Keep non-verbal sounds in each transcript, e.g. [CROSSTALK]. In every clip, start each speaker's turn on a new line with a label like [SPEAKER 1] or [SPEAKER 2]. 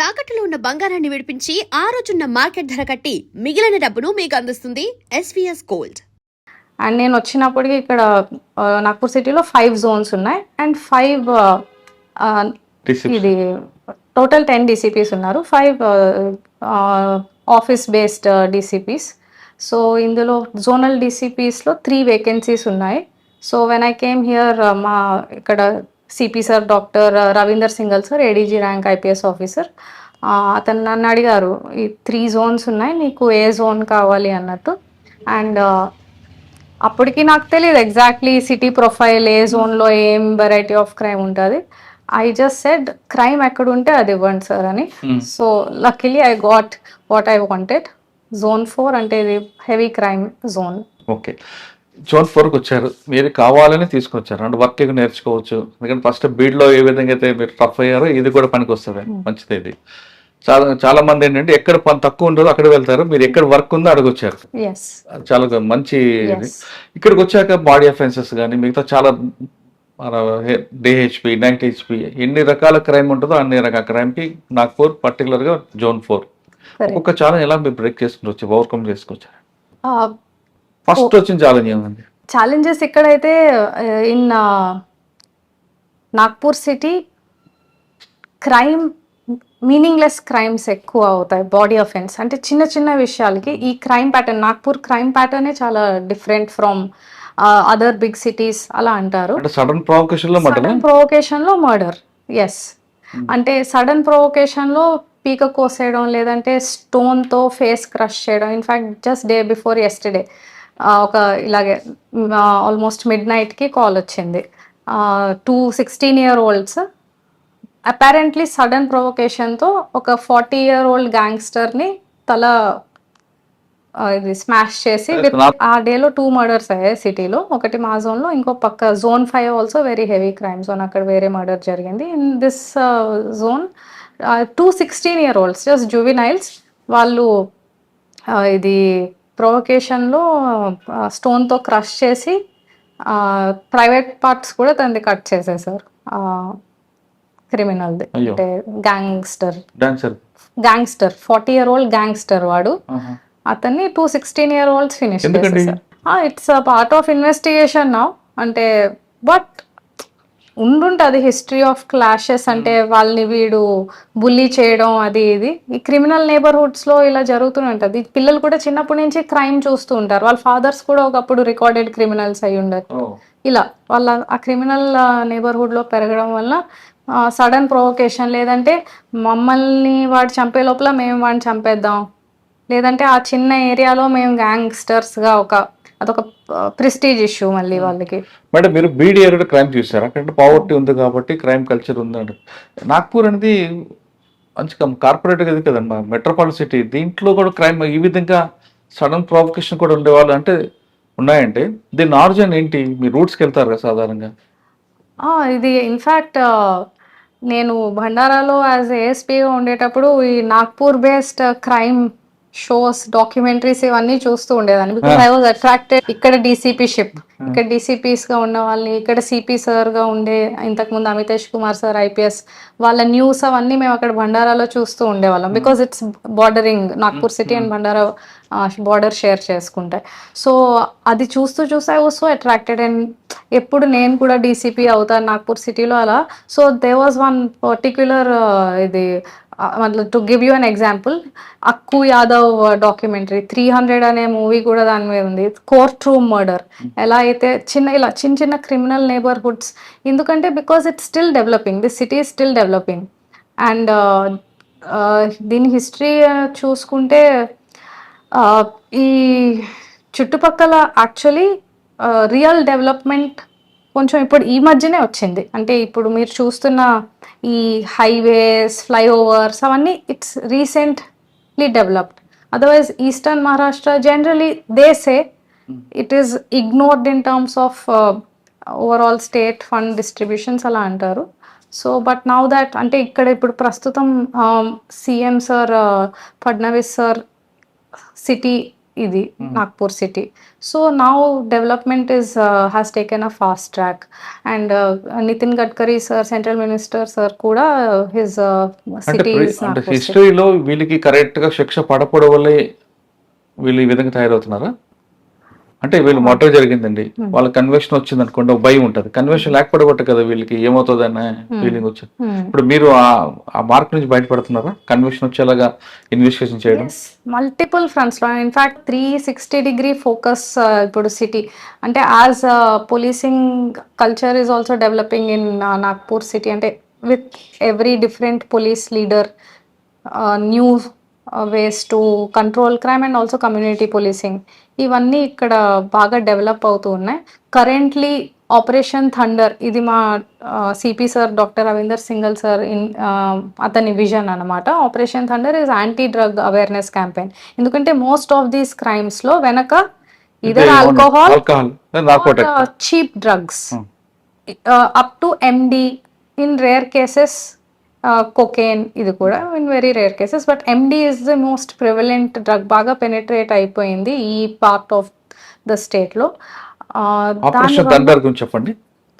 [SPEAKER 1] తాకట్టులో ఉన్న బంగారాన్ని విడిపించి ఆ రోజున్న మార్కెట్ ధర కట్టి మిగిలిన డబ్బును మీకు అందిస్తుంది ఎస్వీఎస్ గోల్డ్
[SPEAKER 2] అండ్ నేను వచ్చినప్పటికి ఇక్కడ నాగ్పూర్ సిటీలో ఫైవ్ జోన్స్ ఉన్నాయి. And five. ఇది టోటల్ టెన్ డీసీపీస్ ఉన్నారు. Five office based DCPs so ఇందులో జోనల్ డీసీపీస్లో త్రీ వేకెన్సీస్ ఉన్నాయి. So when I came here మా ఇక్కడ CP sir doctor Ravinder Singal sir ADG rank IPS officer అతను నన్ను అడిగారు ఈ త్రీ జోన్స్ ఉన్నాయి నీకు ఏ జోన్ కావాలి? అన్నట్టు. అండ్ అప్పటికి నాకు తెలియదు ఎగ్జాక్ట్లీ సిటీ ప్రొఫైల్ ఏ జోన్లో ఏం వెరైటీ ఆఫ్ క్రైమ్ ఉంటుంది. ఐ జస్ట్ సెడ్ క్రైమ్ ఎక్కడ ఉంటే అది ఇవ్వండి సార్ అని. So luckily I got what I wanted zone four అంటే ఇది heavy crime zone
[SPEAKER 3] okay zone ఫోర్కి వచ్చారు. మీరు కావాలని తీసుకొచ్చారు. అంటే వర్క్ ఎక్కువ నేర్చుకోవచ్చు. ఎందుకంటే ఫస్ట్ బీడ్లో ఏ విధంగా అయితే మీరు టఫ్ అయ్యారో ఇది కూడా పనికి వస్తుంది. మంచిది ఇది. చాలా చాలా మంది ఏంటంటే ఎక్కడ పని తక్కువ ఉంటుందో అక్కడ వెళ్తారు. మీరు ఎక్కడ వర్క్ ఉందో అడగొచ్చారు చాలా మంచి ఇక్కడికి వచ్చాక బాడీ అఫెన్సెస్ కానీ మిగతా చాలా డిహెచ్పి నైట్ హెచ్పి ఎన్ని రకాల క్రైమ్ ఉంటుందో అన్ని రకాల క్రైమ్కి నాగ్పూర్ పర్టికులర్గా జోన్ ఫోర్. ఒక్కొక్క ఛాలెంజ్ ఎలా మీరు బ్రేక్ చేసుకుని వచ్చి ఓవర్కమ్ చేసుకొచ్చారు? ఫస్ట్ వచ్చిన ఛాలెంజ్ ఏమండి
[SPEAKER 2] ఛాలెంజెస్ ఇక్కడైతే in Nagpur city crime meaningless crimes ఎక్కువ అవుతాయి బాడీ అఫెన్స్ అంటే చిన్న చిన్న విషయాలకి ఈ క్రైమ్ ప్యాటర్న్ నాగ్పూర్ క్రైమ్ ప్యాటర్నే చాలా different from other big cities అలా అంటారు.
[SPEAKER 3] అంటే సడన్ ప్రొవకేషన్లో
[SPEAKER 2] సడన్ ప్రొవోకేషన్లో మర్డర్ ఎస్ అంటే సడన్ ప్రొవోకేషన్లో పీక కోసేయడం లేదంటే స్టోన్తో ఫేస్ క్రష్ చేయడం. In fact just day before yesterday ఒక ఇలాగే ఆల్మోస్ట్ మిడ్ నైట్కి కాల్ వచ్చింది. Two sixteen year olds apparently sudden ప్రొవోకేషన్తో ఒక ఫార్టీ ఇయర్ ఓల్డ్ గ్యాంగ్స్టర్ని తల ఇది స్మాష్ చేసి ఆ డేలో టూ మర్డర్స్ అయ్యాయి సిటీలో ఒకటి మా జోన్లో ఇంకో పక్క zone five also very heavy crime zone అక్కడ వేరే మర్డర్ జరిగింది. In this zone two sixteen year olds just juveniles వాళ్ళు ఇది ప్రొవకేషన్లో స్టోన్తో క్రష్ చేసి ప్రైవేట్ పార్ట్స్ కూడా తనది కట్ చేసేసారు. క్రిమినల్ది. అంటే gangster. Gangster. Forty year old gangster వాడు. అతన్ని two sixteen year olds finish
[SPEAKER 3] ఎందుకండి?
[SPEAKER 2] ఇట్స్ పార్ట్ ఆఫ్ ఇన్వెస్టిగేషన్ నా. అంటే బట్ ఉండుంటది హిస్టరీ ఆఫ్ క్లాషెస్ అంటే వాళ్ళని వీడు బుల్లీ చేయడం అది ఇది. ఈ క్రిమినల్ నేబర్హుడ్స్లో ఇలా జరుగుతూనే ఉంటది. పిల్లలు కూడా చిన్నప్పటి నుంచి క్రైమ్ చూస్తూ ఉంటారు. వాళ్ళ ఫాదర్స్ కూడా ఒకప్పుడు రికార్డెడ్ క్రిమినల్స్ అయి ఉండరు. ఇలా వాళ్ళ ఆ క్రిమినల్ నేబర్హుడ్లో పెరగడం వల్ల సడన్ ప్రొవోకేషన్ లేదంటే మమ్మల్ని వాడు చంపే లోపల మేము వాడిని చంపేద్దాం. లేదంటే ఆ చిన్న ఏరియాలో మేము గ్యాంగ్స్టర్స్గా ఒక అదొక ప్రెస్టీజ్ ఇష్యూ మళ్ళీ వాళ్ళకి.
[SPEAKER 3] మేడం మీరు బీడీ ఏరియా క్రైమ్ చూసారు అక్కడ పావర్టీ ఉంది కాబట్టి క్రైమ్ కల్చర్ ఉందండి నాగ్పూర్ అనేది మంచి కార్పొరేట్ ఇది కదమ్మా మెట్రోపాలిటన్ సిటీ. దీంట్లో కూడా క్రైమ్ ఈ విధంగా సడన్ ప్రొవకేషన్ కూడా ఉండేవాళ్ళు అంటే ఉన్నాయంటే దీని ఆరిజిన్ ఏంటి? మీ రూట్స్కి వెళ్తారు కదా సాధారణంగా
[SPEAKER 2] ఇది ఇన్ఫ్యాక్ట్ నేను భండారాలో యాజ్ ఏఎస్పీగా ఉండేటప్పుడు ఈ Nagpur based crime shows documentaries ఇవన్నీ చూస్తూ ఉండేదాన్ని. బికాస్ ఐ వాజ్ అట్రాక్టెడ్ ఇక్కడ డీసీపీ షిప్ ఇక్కడ DCPs గా ఉన్న వాళ్ళని ఇక్కడ సిపి గా ఉండే ఇంతకుముందు అమితేష్ కుమార్ సార్ ఐపీఎస్ వాళ్ళ న్యూస్ అవన్నీ మేము అక్కడ భండారాలో చూస్తూ ఉండేవాళ్ళం. Because it's bordering Nagpur city and Bhandara border share చేసుకుంటాయి సో అది చూస్తూ చూస్తే I was so attracted and ఎప్పుడు నేను కూడా డీసీపీ అవుతాను నాగ్పూర్ సిటీలో అలా. So there was one particular ఇది to give you an example Akku Yadav documentary three hundred అనే మూవీ కూడా దాని మీద ఉంది. కోర్ట్ రూమ్ మర్డర్ ఎలా అయితే చిన్న ఇలా చిన్న చిన్న క్రిమినల్ నేబర్హుడ్స్ ఎందుకంటే because it's still developing the city still developing and దీని హిస్టరీ uh, చూసుకుంటే ఈ చుట్టుపక్కల యాక్చువల్లీ రియల్ డెవలప్మెంట్ కొంచెం ఇప్పుడు ఈ మధ్యనే వచ్చింది. అంటే ఇప్పుడు మీరు చూస్తున్న ఈ హైవేస్ ఫ్లైఓవర్స్ అవన్నీ it's recently developed otherwise eastern Maharashtra generally they say it is ignored in terms of overall state fund distributions అలా అంటారు. సో బట్ నౌ దాట్ అంటే ఇక్కడ ఇప్పుడు ప్రస్తుతం CM sir Fadnavis sir city ఇది Nagpur city so now development is has taken a fast track and Nitin Gadkari sir central minister sir కూడా his city
[SPEAKER 3] హిస్టరీలో వీళ్ళకి కరెక్ట్గా శిక్ష పడపడం వల్లే వీళ్ళు ఈ విధంగా తయారవుతున్నారా? అంటే వీళ్ళు మర్డర్ జరిగిందండి. వాళ్ళ కన్వెన్షన్ వచ్చింది అనుకోండి ఒక భయం ఉంటది. కన్వెన్షన్ లేకపోతే కదా వీళ్ళకి ఏమవుతుంది అనే ఫీలింగ్ వచ్చింది. ఇప్పుడు మీరు ఆ- మార్క్ నుంచి బయటపడుతున్నారా? కన్వెన్షన్ వచ్చేలాగా ఇన్వెస్టిగేషన్ చేయడం?
[SPEAKER 2] Multiple ఫ్రంట్స్లో in fact three sixty degree focus ఇప్పుడు సిటీ అంటే as policing culture is also developing in Nagpur city అంటే with every different police leader new ways to control crime and also community policing ఇవన్నీ ఇక్కడ బాగా develop అవుతూ ఉన్నాయి. Currently operation thunder ఇది మా CP sir doctor Ravinder Singal sir in అతని vision అనమాట Operation Thunder is anti drug awareness campaign ఎందుకంటే మోస్ట్ ఆఫ్ దీస్ క్రైమ్స్లో వెనక either alcohol cheap drugs. Up to MD in rare cases cocaine ఇది కూడా in very rare cases but MD is the most prevalent drug బాగా penetrate అయిపోయింది ఈ part of the
[SPEAKER 3] స్టేట్లో. గురించి చెప్పండి.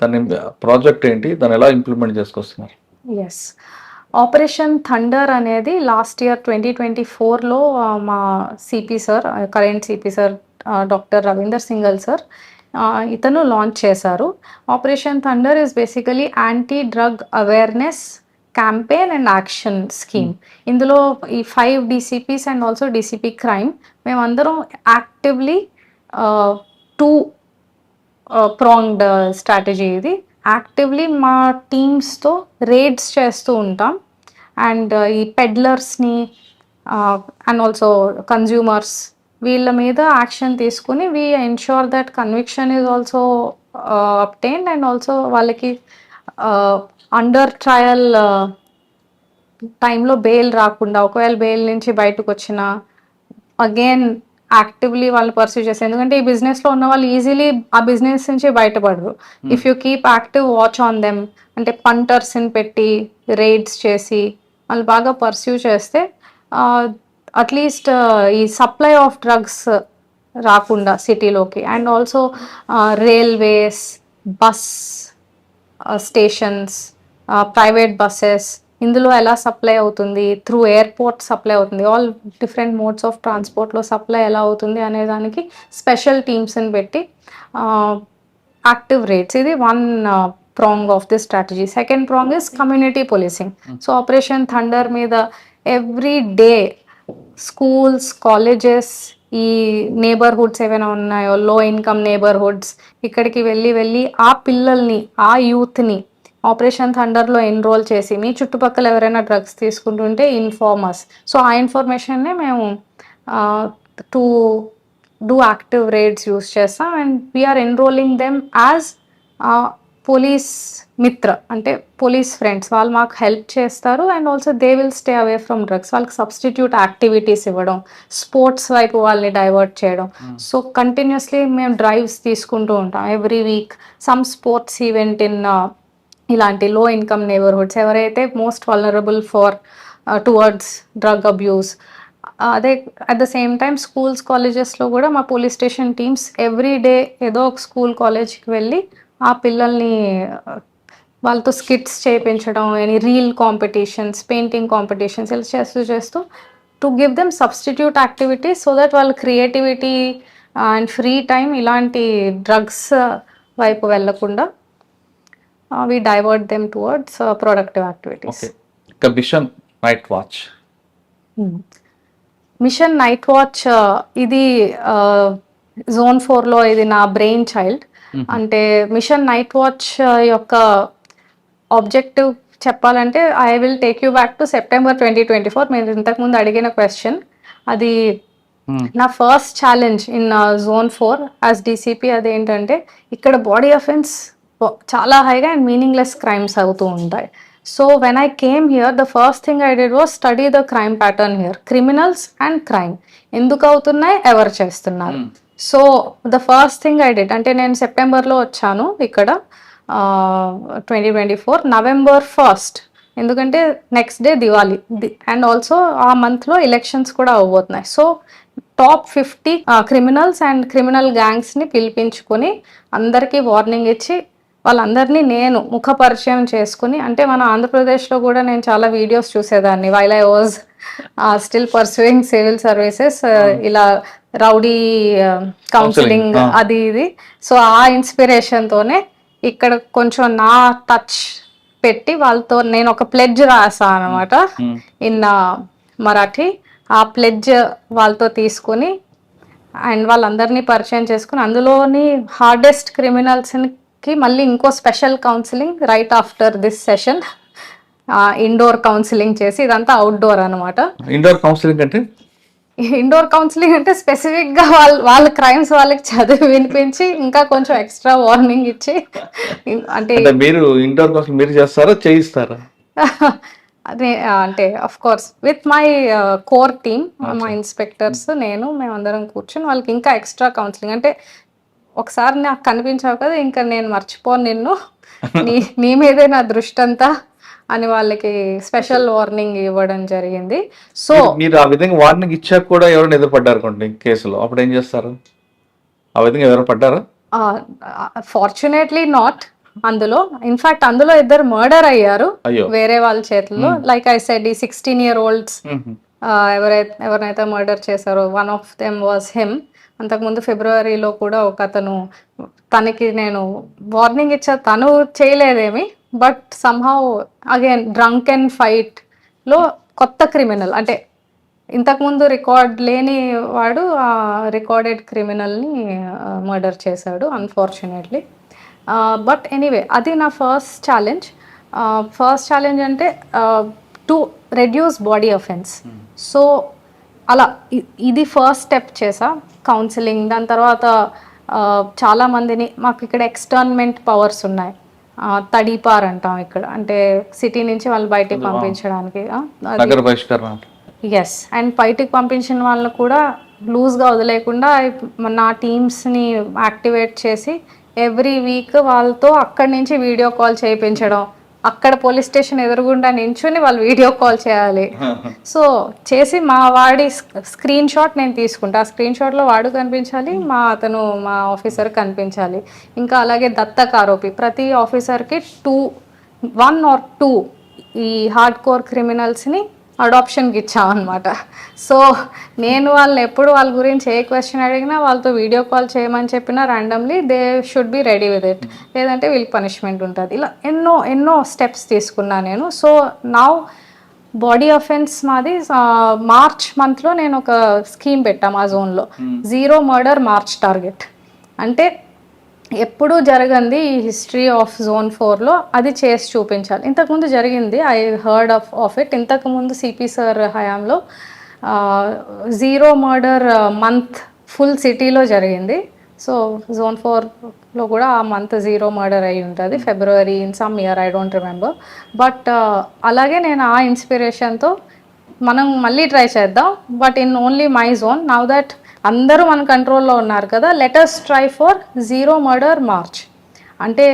[SPEAKER 3] దాని ప్రాజెక్ట్ ఏంటి? దాన్ని ఎలా ఇంప్లిమెంట్ చేసుకొస్తున్నారు?
[SPEAKER 2] ఎస్ ఆపరేషన్ థండర్ అనేది లాస్ట్ ఇయర్ ట్వంటీ ట్వంటీ ఫోర్లో మా CP sir current CP sir doctor Ravinder Singal sir ఇతను లాంచ్ చేశారు. Operation Thunder is basically anti drug awareness campaign and action scheme ఇందులో ఈ five DCPs and also DCP crime మేమందరం actively two pronged strategy ఇది. Actively మా టీమ్స్తో రేడ్స్ చేస్తూ ఉంటాం. అండ్ ఈ పెడ్లర్స్ని అండ్ ఆల్సో కన్జ్యూమర్స్ వీళ్ళ మీద యాక్షన్ తీసుకుని we ensure that conviction is also obtained and also వాళ్ళకి అండర్ ట్రయల్ టైంలో బెయిల్ రాకుండా ఒకవేళ బెయిల్ నుంచి బయటకు వచ్చిన అగైన్ యాక్టివ్లీ వాళ్ళు పర్సూ చేస్తారు ఎందుకంటే ఈ బిజినెస్లో ఉన్న వాళ్ళు ఈజీలీ ఆ బిజినెస్ నుంచి బయటపడరు. If you keep active watch on them అంటే పంటర్స్ని పెట్టి రైడ్స్ చేసి వాళ్ళు బాగా పర్సూ చేస్తే అట్లీస్ట్ ఈ సప్లై ఆఫ్ డ్రగ్స్ రాకుండా సిటీలోకి and also railways bus stations private buses ఇందులో ఎలా సప్లై అవుతుంది? త్రూ ఎయిర్పోర్ట్ సప్లై అవుతుంది. ఆల్ డిఫరెంట్ మోడ్స్ ఆఫ్ ట్రాన్స్పోర్ట్లో సప్లై ఎలా అవుతుంది అనే దానికి స్పెషల్ టీమ్స్ని పెట్టి యాక్టివ్ రేట్స్ ఇది one prong of this strategy second prong is community policing so Operation Thunder మీద ఎవ్రీ డే స్కూల్స్ కాలేజెస్ ఈ నేబర్హుడ్స్ ఏవైనా ఉన్నాయో లో ఇన్కమ్ నేబర్హుడ్స్ ఇక్కడికి వెళ్ళి వెళ్ళి ఆ పిల్లల్ని ఆ యూత్ని ఆపరేషన్ థండర్లో ఎన్రోల్ చేసి మీ చుట్టుపక్కల ఎవరైనా డ్రగ్స్ తీసుకుంటుంటే ఇన్ఫార్మర్స్ సో ఆ ఇన్ఫర్మేషన్నే మేము to do active raids use చేస్తాం. And we are enrolling them as police Mitra అంటే పోలీస్ ఫ్రెండ్స్. వాళ్ళు మాకు హెల్ప్ చేస్తారు. And also they will stay away from drugs వాళ్ళకి సబ్స్టిట్యూట్ యాక్టివిటీస్ ఇవ్వడం స్పోర్ట్స్ వైపు వాళ్ళని డైవర్ట్ చేయడం. సో కంటిన్యూస్లీ మేము డ్రైవ్స్ తీసుకుంటూ ఉంటాం. Every week some sports event in ఇలాంటి uh, uh, low income neighbourhoods ఎవరైతే most vulnerable far towards drug abuse అదే at the same time schools కాలేజెస్లో కూడా మా police station teams every day ఏదో ఒక స్కూల్ కాలేజ్కి వెళ్ళి ఆ పిల్లల్ని uh, వాళ్ళతో స్కిట్స్ చేయించడం అని రీల్ కాంపిటీషన్స్ పెయింటింగ్ కాంపిటీషన్స్ ఇలా చేస్తూ చేస్తూ to give them substitute activities so that వాళ్ళ క్రియేటివిటీ అండ్ ఫ్రీ టైం ఇలాంటి డ్రగ్స్ వైపు వెళ్ళకుండా we divert them towards productive activities
[SPEAKER 3] okay ఇంకా mission night watch
[SPEAKER 2] mission night watch ఇది జోన్ ఫోర్లో ఇది నా బ్రెయిన్ చైల్డ్ అంటే మిషన్ నైట్ వాచ్ యొక్క ఆబ్జెక్టివ్ చెప్పాలంటే I will take you back to September twenty twenty four మీరు ఇంతకుముందు అడిగిన క్వశ్చన్ అది నా first challenge in zone four as DCP అదేంటంటే ఇక్కడ బాడీ అఫెన్స్ చాలా హైగా అండ్ మీనింగ్లెస్ క్రైమ్స్ అవుతూ ఉంటాయి. So when I came here the first thing I did was study the crime pattern here criminals and crime ఎందుకు అవుతున్నాయి? ఎవరు చేస్తున్నారు? So the first thing I did అంటే నేను సెప్టెంబర్లో వచ్చాను ఇక్కడ twenty twenty four November first ఎందుకంటే next day Diwali and also ఆ మంత్లో ఎలక్షన్స్ కూడా అవబోతున్నాయి so top fifty criminals and criminal గ్యాంగ్స్ని పిలిపించుకొని అందరికీ వార్నింగ్ ఇచ్చి వాళ్ళందరినీ నేను ముఖ పరిచయం చేసుకుని అంటే మన ఆంధ్రప్రదేశ్లో కూడా నేను చాలా వీడియోస్ చూసేదాన్ని. While I was still pursuing civil services ఇలా రౌడీ కౌన్సిలింగ్
[SPEAKER 3] ah.
[SPEAKER 2] అది ఇది. సో ఆ ఇన్స్పిరేషన్ తోనే ఇక్కడ కొంచెం నా టచ్ పెట్టి వాళ్ళతో నేను ఒక ప్లెడ్జ్ రాసా అనమాట ఇన్ మరాఠీ ఆ ప్లెడ్జ్ వాళ్ళతో తీసుకుని అండ్ వాళ్ళందరినీ పరిచయం చేసుకుని అందులోని హార్డెస్ట్ క్రిమినల్స్కి మళ్ళీ ఇంకో special counselling right after this session indoor counselling చేసి ఇదంతా అవుట్డోర్ అనమాట
[SPEAKER 3] ఇండోర్ కౌన్సిలింగ్ అంటే?
[SPEAKER 2] ఇండోర్ కౌన్సిలింగ్ అంటే స్పెసిఫిక్గా వాళ్ళ వాళ్ళ క్రైమ్స్ వాళ్ళకి చదివి వినిపించి ఇంకా కొంచెం ఎక్స్ట్రా వార్నింగ్ ఇచ్చి అంటే
[SPEAKER 3] మీరు ఇండోర్ కౌన్సిలింగ్ మీరు చేస్తారా చేయిస్తారా?
[SPEAKER 2] అదే అంటే of course with my core team మా ఇన్స్పెక్టర్స్ నేను మేమందరం కూర్చొని వాళ్ళకి ఇంకా ఎక్స్ట్రా కౌన్సిలింగ్ అంటే ఒకసారి నాకు కనిపించావు కదా ఇంకా నేను మర్చిపోను నిన్ను. నీ నీ మీదే నా దృష్టి అంతా అని వాళ్ళకి స్పెషల్ వార్నింగ్ ఇవ్వడం జరిగింది. సో
[SPEAKER 3] మీరు- ఆ విధంగా వార్నింగ్ ఇచ్చాక కూడా ఎవరైనా ఎదురుపడ్డారు అనుకోండి కేసులో అప్పుడు ఏం చేస్తారు? ఆ విధంగా ఎవరు పడ్డారా?
[SPEAKER 2] ఫార్చునేట్లీ నాట్ అందులో ఇన్ఫాక్ట్ అందులో ఇద్దరు మర్డర్ అయ్యారు
[SPEAKER 3] అయ్యో.
[SPEAKER 2] వేరే వాళ్ళ చేతుల్లో. లైక్ ఐ సెడ్ ఈ సిక్స్టీన్ ఇయర్ ఓల్డ్స్. ఎవరైతే ఎవరినైతే మర్డర్ చేశారో one of them was him అంతకుముందు ఫిబ్రవరిలో కూడా ఒక అతను తనకి నేను వార్నింగ్ ఇచ్చా తను చేయలేదేమి but somehow again drunk and ఫైట్లో కొత్త క్రిమినల్ అంటే ఇంతకుముందు రికార్డ్ లేని వాడు ఆ రికార్డెడ్ క్రిమినల్ని మర్డర్ చేశాడు అన్ఫార్చునేట్లీ బట్ ఎనీవే అది నా ఫస్ట్ ఛాలెంజ్ ఫస్ట్ ఛాలెంజ్ అంటే to reduce body offence so అలా ఇది ఫస్ట్ స్టెప్ చేసా కౌన్సిలింగ్ దాని తర్వాత ఆ, చాలా మందిని మాకు ఇక్కడ ఎక్స్టర్న్మెంట్ పవర్స్ ఉన్నాయి. తడిపార్ అంటాం ఇక్కడ. అంటే సిటీ నుంచి వాళ్ళు బయటికి పంపించడానికి. ఎస్ అండ్ బయటికి పంపించిన వాళ్ళని కూడా లూజ్గా వదిలేకుండా నా టీమ్స్ని యాక్టివేట్ చేసి ఎవ్రీ వీక్ వాళ్ళతో అక్కడి నుంచి వీడియో కాల్ చేయించడం. అక్కడ పోలీస్ స్టేషన్ ఎదురుగుండా నించుని వాళ్ళు వీడియో కాల్ చేయాలి. సో చేసి మా వాడి స్క్రీన్ షాట్ నేను తీసుకుంటా. ఆ స్క్రీన్ షాట్లో వాడు కనిపించాలి మా అతను మా ఆఫీసర్ కనిపించాలి. ఇంకా అలాగే దత్తక ఆరోపి ప్రతి ఆఫీసర్కి టూ వన్ ఆర్ టూ ఈ హార్డ్ కోర్ క్రిమినల్స్ని అడాప్షన్కి ఇచ్చామన్నమాట. సో నేను వాళ్ళని ఎప్పుడు వాళ్ళ గురించి ఏ క్వశ్చన్ అడిగినా వాళ్ళతో వీడియో కాల్ చేయమని చెప్పినా randomly they should be ready with it లేదంటే వీళ్ళకి పనిష్మెంట్ ఉంటుంది. ఇలా ఎన్నో ఎన్నో స్టెప్స్ తీసుకున్నా నేను. సో నా బాడీ అఫెన్స్ మాది మార్చ్ మంత్లో నేను ఒక స్కీమ్ పెట్టా మా జోన్లో జీరో మర్డర్ మార్చ్ టార్గెట్ అంటే ఎప్పుడూ జరగంది ఈ హిస్టరీ ఆఫ్ జోన్ ఫోర్లో. అది చేసి చూపించాలి. ఇంతకుముందు జరిగింది. I heard of of it. ఇంతకుముందు సిపి సార్ హయాంలో జీరో మర్డర్ మంత్ ఫుల్ సిటీలో జరిగింది. సో జోన్ ఫోర్లో కూడా ఆ మంత్ జీరో మర్డర్ అయి ఉంటుంది. February in some year I don't remember. But అలాగే నేను ఆ ఇన్స్పిరేషన్తో మనం మళ్ళీ ట్రై చేద్దాం. But in only my zone now that అందరూ మన కంట్రోల్లో ఉన్నారు కదా. Letters try for zero murder March అంటే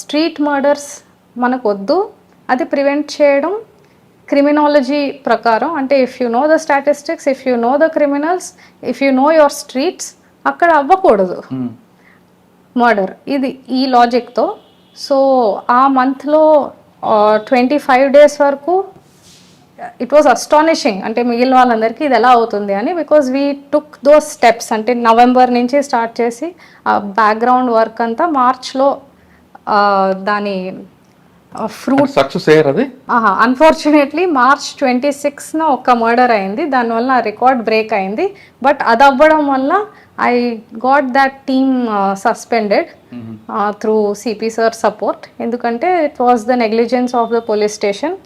[SPEAKER 2] స్ట్రీట్ మర్డర్స్ మనకు వద్దు అది ప్రివెంట్ చేయడం క్రిమినాలజీ ప్రకారం. అంటే if you know the statistics if you know the criminals if you know your streets అక్కడ అవ్వకూడదు. మర్డర్ ఇది ఈ లాజిక్తో సో ఆ మంత్లో ట్వంటీ ఫైవ్ డేస్ వరకు ఇట్ వాజ్ అస్టానిషింగ్ అంటే మిగిలిన వాళ్ళందరికీ ఇది ఎలా అవుతుంది అని because we took those steps అంటే నవంబర్ నుంచి స్టార్ట్ చేసి ఆ బ్యాక్గ్రౌండ్ వర్క్ అంతా మార్చ్లో దాని ఫ్రూట్
[SPEAKER 3] సక్సెస్ అయ్యారు అది?
[SPEAKER 2] అన్ఫార్చునేట్లీ మార్చ్ ట్వంటీ సిక్స్న ఒక మర్డర్ అయింది. దానివల్ల ఆ రికార్డ్ బ్రేక్ అయింది. బట్ అది అవ్వడం వల్ల I got that team suspended through CP sir support ఎందుకంటే it was the negligence of the police station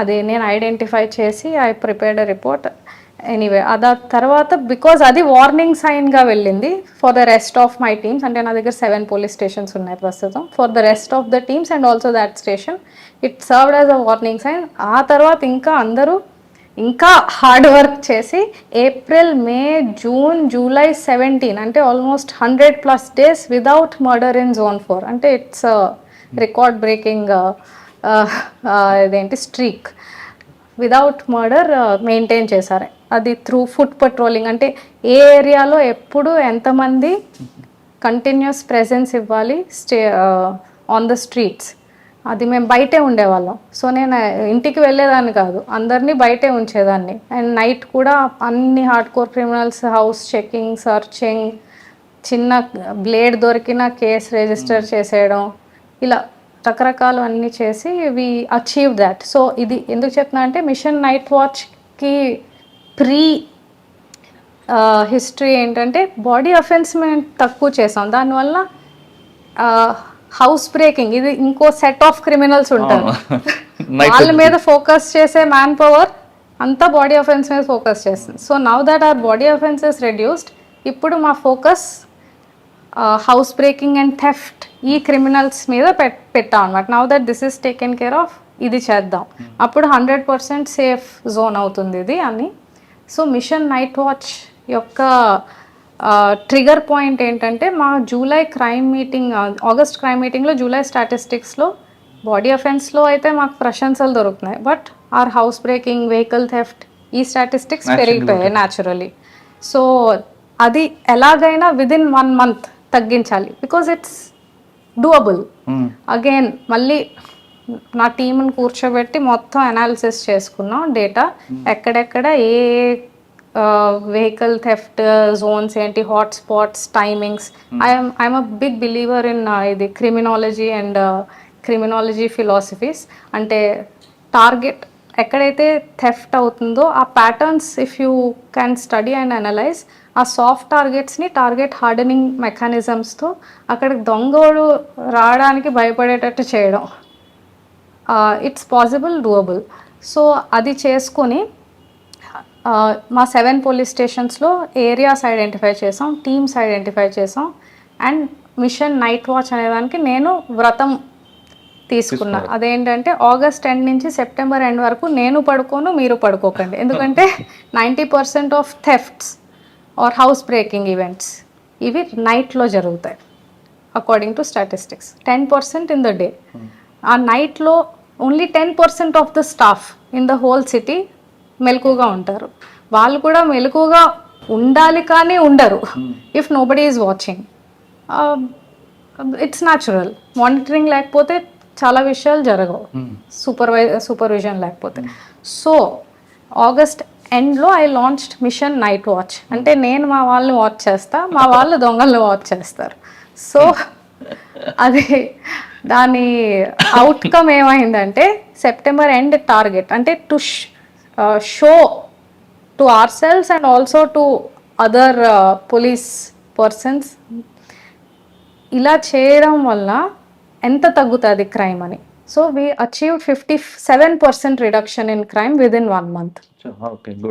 [SPEAKER 2] అది నేను ఐడెంటిఫై చేసి ఐ ప్రిపేర్డ్ రిపోర్ట్. ఎనీవే అదా తర్వాత బికాజ్ అది వార్నింగ్ సైన్గా వెళ్ళింది for the rest of my teams అంటే నా దగ్గర సెవెన్ పోలీస్ స్టేషన్స్ ఉన్నాయి ప్రస్తుతం. For the rest of the teams and also that station it served as a warning sign ఆ తర్వాత ఇంకా అందరూ ఇంకా హార్డ్ వర్క్ చేసి April May June July seventeen అంటే almost hundred plus days without murder in zone four అంటే it's record breaking ఇదేంటి streak. Without murder maintain చేశారు. అది త్రూ ఫుడ్ పెట్రోలింగ్ అంటే ఏ ఏరియాలో ఎప్పుడు ఎంతమంది కంటిన్యూస్ ప్రెజెన్స్ ఇవ్వాలి స్టే ఆన్ ద స్ట్రీట్స్ అది మేము బయటే ఉండేవాళ్ళం. సో నేను ఇంటికి వెళ్ళేదాన్ని కాదు. అందరినీ బయటే ఉంచేదాన్ని. అండ్ నైట్ కూడా అన్ని hard core criminals house checking searching చిన్న బ్లేడ్ దొరికిన కేసు రిజిస్టర్ చేసేయడం. ఇలా రకరకాలు అన్నీ చేసి వి అచీవ్ దాట్ సో ఇది ఎందుకు చెప్తున్నా అంటే మిషన్ నైట్ వాచ్కి ప్రీ హిస్టరీ ఏంటంటే బాడీ అఫెన్స్ మేము తక్కువ చేసాం. దానివల్ల హౌస్ బ్రేకింగ్ ఇది ఇంకో సెట్ ఆఫ్ క్రిమినల్స్ ఉంటారు. [LAUGHS] వాళ్ళ మీద ఫోకస్ చేసే మ్యాన్ పవర్ అంతా బాడీ అఫెన్స్ మీద ఫోకస్ చేస్తుంది. So now that our body offences reduced ఇప్పుడు మా focus house breaking and theft ఈ క్రిమినల్స్ మీద పెట్ పెట్టాం అనమాట now that this is taken care of ఇది చేద్దాం. అప్పుడు హండ్రెడ్ పర్సెంట్ సేఫ్ జోన్ అవుతుంది ఇది అని. సో మిషన్ నైట్ వాచ్ యొక్క ట్రిగర్ పాయింట్ ఏంటంటే మా July crime meeting August crime మీటింగ్లో జూలై స్టాటిస్టిక్స్లో బాడీ అఫెన్స్లో అయితే మాకు ప్రశంసలు దొరుకుతున్నాయి. But our house breaking vehicle theft ఈ స్టాటిస్టిక్స్ పెరిగిపోయాయి న్యాచురలీ సో అది ఎలాగైనా విదిన్ వన్ మంత్ తగ్గించాలి. Because it's doable
[SPEAKER 3] Hmm.
[SPEAKER 2] Again మళ్ళీ నా టీంని కూర్చోబెట్టి మొత్తం అనాలిసిస్ చేసుకున్నాం. డేటా ఎక్కడెక్కడ ఏ వెహికల్ థెఫ్ట్ జోన్స్ ఏంటి hot spots timings I'm I'm a big believer in ఇది క్రిమినాలజీ అండ్ క్రిమినాలజీ ఫిలాసఫీస్ అంటే టార్గెట్ ఎక్కడైతే థెఫ్ట్ అవుతుందో ఆ patterns if you can study and analyse ఆ సాఫ్ట్ టార్గెట్స్ని టార్గెట్ హార్డనింగ్ మెకానిజమ్స్తో అక్కడ దొంగోడు రావడానికి భయపడేటట్టు చేయడం. ఇట్స్ పాసిబుల్ డూయబుల్ సో అది చేసుకొని మా సెవెన్ పోలీస్ స్టేషన్స్లో ఏరియాస్ ఐడెంటిఫై చేసాం టీమ్స్ ఐడెంటిఫై చేసాం అండ్ మిషన్ నైట్ వాచ్ అనేదానికి నేను వ్రతం తీసుకున్నా. అదేంటంటే ఆగస్ట్ ఎండ్ నుంచి సెప్టెంబర్ ఎండ్ వరకు నేను పడుకోను మీరు పడుకోకండి. ఎందుకంటే ninety percent of thefts are house breaking events ఇవి నైట్లో జరుగుతాయి according to statistics ten percent in the day ఆ నైట్లో only ten percent of the staff in the whole city మెలకుగా ఉంటారు. వాళ్ళు కూడా మెలకుగా ఉండాలి కానీ ఉండరు. If nobody is watching it's natural monitoring లేకపోతే చాలా విషయాలు జరగవు. సూపర్వై సూపర్విజన్ లేకపోతే. సో ఆగస్ట్ ఎండ్లో I launched mission night watch అంటే నేను మా వాళ్ళని వాచ్ చేస్తా మా వాళ్ళు దొంగల్ని వాచ్ చేస్తారు. సో అది దాని అవుట్కమ్ ఏమైందంటే సెప్టెంబర్ ఎండ్ టార్గెట్ అంటే to show to our cells and also to other police persons ఇలా చేయడం వల్ల ఎంత తగ్గుతుంది క్రైమ్ అని? So we achieved 57% reduction in crime within one month. Okay,
[SPEAKER 3] good.